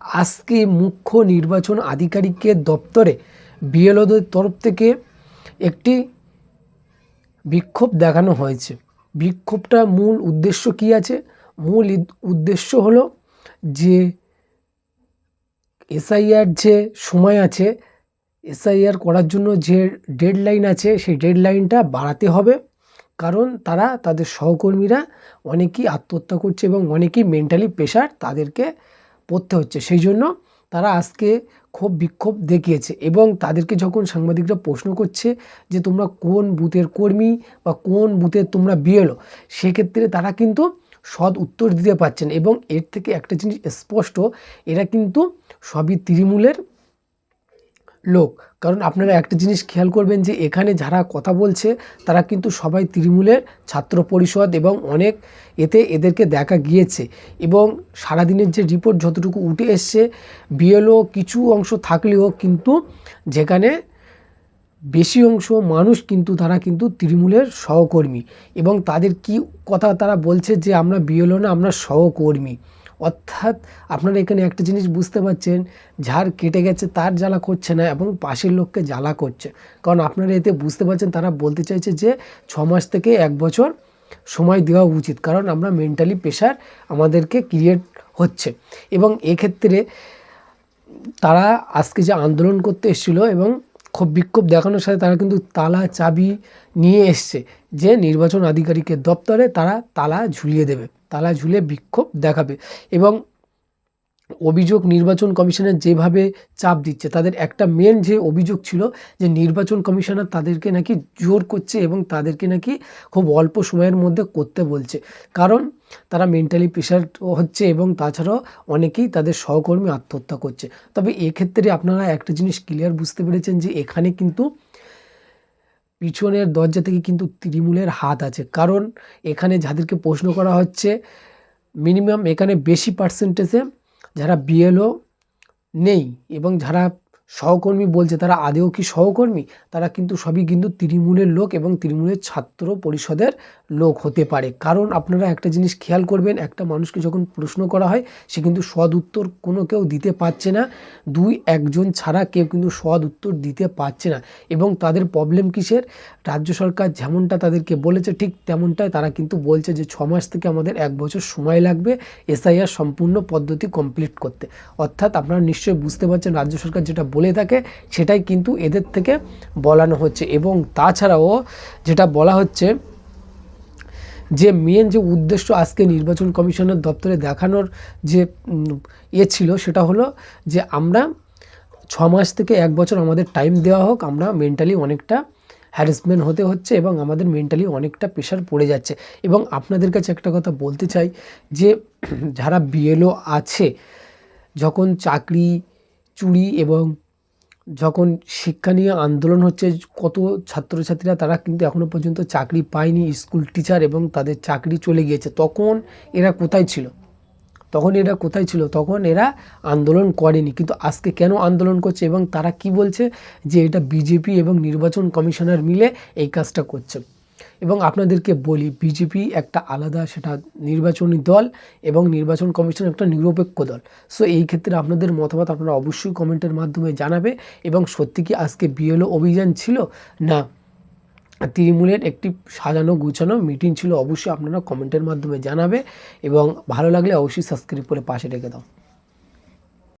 আজকে মুখ্য নির্বাচন আধিকারিকের দপ্তরে বিএলওদের তরফ থেকে একটি বিক্ষোভ দেখানো হয়েছে। বিক্ষোভটা মূল উদ্দেশ্য কী আছে? মূল উদ্দেশ্য হলো যে এসআইআর যে সময় আছে, এসআইআর করার জন্য যে ডেডলাইন আছে, সেই ডেডলাইনটা বাড়াতে হবে। কারণ তারা, তাদের সহকর্মীরা অনেকেই আত্মহত্যা করছে এবং অনেকেই মেন্টালি প্রেশার তাদেরকে পড়তে হচ্ছে। সেই জন্য তারা আজকে ক্ষোভ বিক্ষোভ দেখিয়েছে এবং তাদেরকে যখন সাংবাদিকরা প্রশ্ন করছে যে তোমরা কোন বুথের কর্মী বা কোন বুথের তোমরা বিয়েলো সেক্ষেত্রে তারা কিন্তু সৎ উত্তর দিতে পারছেন এবং এর থেকে একটা জিনিস স্পষ্ট, এরা কিন্তু সবই তৃণমূলের লোক। কারণ আপনারা একটা জিনিস খেয়াল করবেন যে, এখানে যারা কথা বলছে, তারা কিন্তু সবাই তৃণমূলের ছাত্র পরিষদ এবং অনেক এতে এদেরকে দেখা গিয়েছে। এবং সারাদিনের যে রিপোর্ট যতটুকু উঠে এসছে বিএলও কিছু অংশ থাকলেও কিন্তু যেখানে বেশি অংশ মানুষ কিন্তু তারা কিন্তু তৃণমূলের সহকর্মী। এবং তাদের কি কথা তারা বলছে যে, আমরা বিএলও না, আমরা সহকর্মী। অর্থাৎ আপনারা এখানে একটা জিনিস বুঝতে পারছেন যার কেটে গেছে, তার জ্বালা করছে না এবং পাশের লোককে জ্বালা করছে। কারণ আপনারা এতে বুঝতে পারছেন, তারা বলতে চাইছে যে ছ মাস থেকে এক বছর সময় দেওয়া উচিত। কারণ আমরা মেন্টালি প্রেশার আমাদেরকে ক্রিয়েট হচ্ছে। এবং এক্ষেত্রে তারা আজকে যে আন্দোলন করতে এসেছিল এবং ক্ষোভ বিক্ষোভ দেখানোর সাথে তারা কিন্তু তালা চাবি নিয়ে এসছে যে নির্বাচন আধিকারিকের দপ্তরে তারা তালা ঝুলিয়ে দেবে। তালা ঝুলে বিক্ষোভ দেখাবে এবং অভিযোগ নির্বাচন কমিশনের যেভাবে চাপ দিচ্ছে, তাদের একটা মেন যে অভিযোগ ছিল যে নির্বাচন কমিশনার তাদেরকে নাকি জোর করছে এবং তাদেরকে নাকি খুব অল্প সময়ের মধ্যে করতে বলছে। কারণ তারা মেন্টালি প্রেশার হচ্ছে এবং তাছাড়াও অনেকেই তাদের সহকর্মী আত্মহত্যা করছে। তবে এক্ষেত্রে আপনারা একটা জিনিস ক্লিয়ার বুঝতে পেরেছেন যে এখানে কিন্তু পিছনের দরজা থেকে কিন্তু তৃণমূলের হাত আছে। কারণ এখানে যাদেরকে প্রশ্ন করা হচ্ছে মিনিমাম এখানে বেশি পার্সেন্টেজে যারা বিএলও নেই এবং যারা সহকর্মী বলছে, তারা আদেও কি সহকর্মী? তারা কিন্তু সবই কিন্তু তৃণমূলের লোক এবং তৃণমূলের ছাত্র পরিষদের লোক হতে পারে। কারণ আপনারা একটা জিনিস খেয়াল করবেন, একটা মানুষকে যখন প্রশ্ন করা হয়, সে কিন্তু সৎ উত্তর কোনো কেউ দিতে পারছে না। দুই, একজন ছাড়া কেউ কিন্তু সৎ উত্তর দিতে পারছে না। এবং তাদের প্রবলেম কিসের? রাজ্য সরকার যেমনটা তাদেরকে বলেছে, ঠিক তেমনটাই তারা কিন্তু বলছে যে ছ মাস থেকে আমাদের এক বছর সময় লাগবে এসআইআর সম্পূর্ণ পদ্ধতি কমপ্লিট করতে। অর্থাৎ আপনারা নিশ্চয়ই বুঝতে পারছেন, রাজ্য সরকার যেটা বলে থাকে, সেটাই কিন্তু এদের থেকে বলানো হচ্ছে। এবং তাছাড়াও যেটা বলা হচ্ছে যে মেন যে উদ্দেশ্য আজকে নির্বাচন কমিশনের দপ্তরে দেখানোর যে ইয়ে ছিল, সেটা হলো যে, আমরা ছ মাস থেকে এক বছর আমাদের টাইম দেওয়া হোক, আমরা মেন্টালি অনেকটা হ্যারাসমেন্ট হতে হচ্ছে এবং আমাদের মেন্টালি অনেকটা প্রেশার পড়ে যাচ্ছে। এবং আপনাদের কাছে একটা কথা বলতে চাই যে, যারা বিএলও আছে, যখন চাকরি, চুরি এবং যখন শিক্ষা নিয়ে আন্দোলন হচ্ছে, কত ছাত্রছাত্রীরা তারা কিন্তু এখনও পর্যন্ত চাকরি পায়নি, স্কুল টিচার এবং তাদের চাকরি চলে গিয়েছে। তখন এরা কোথায় ছিল? তখন এরা কোথায় ছিল? তখন এরা আন্দোলন করেনি। কিন্তু আজকে কেন আন্দোলন করছে এবং তারা কি বলছে? যে এটা বিজেপি এবং নির্বাচন কমিশনার মিলে এই কাজটা করছে। এবং আপনাদেরকে বলি, বিজেপি একটা আলাদা সেটা নির্বাচনী দল এবং নির্বাচন কমিশন একটা নিরপেক্ষ দল। সো এই ক্ষেত্রে আপনাদের মতামত আপনারা অবশ্যই কমেন্টের মাধ্যমে জানাবে এবং সত্যি কি আজকে বিএলও অভিযান ছিল? না। তৃণমূলের একটি সাজানো গুছানো মিটিং ছিল, অবশ্যই আপনারা কমেন্টের মাধ্যমে জানাবে এবং ভালো লাগলে অবশ্যই সাবস্ক্রাইব করে পাশে রেখে দাও।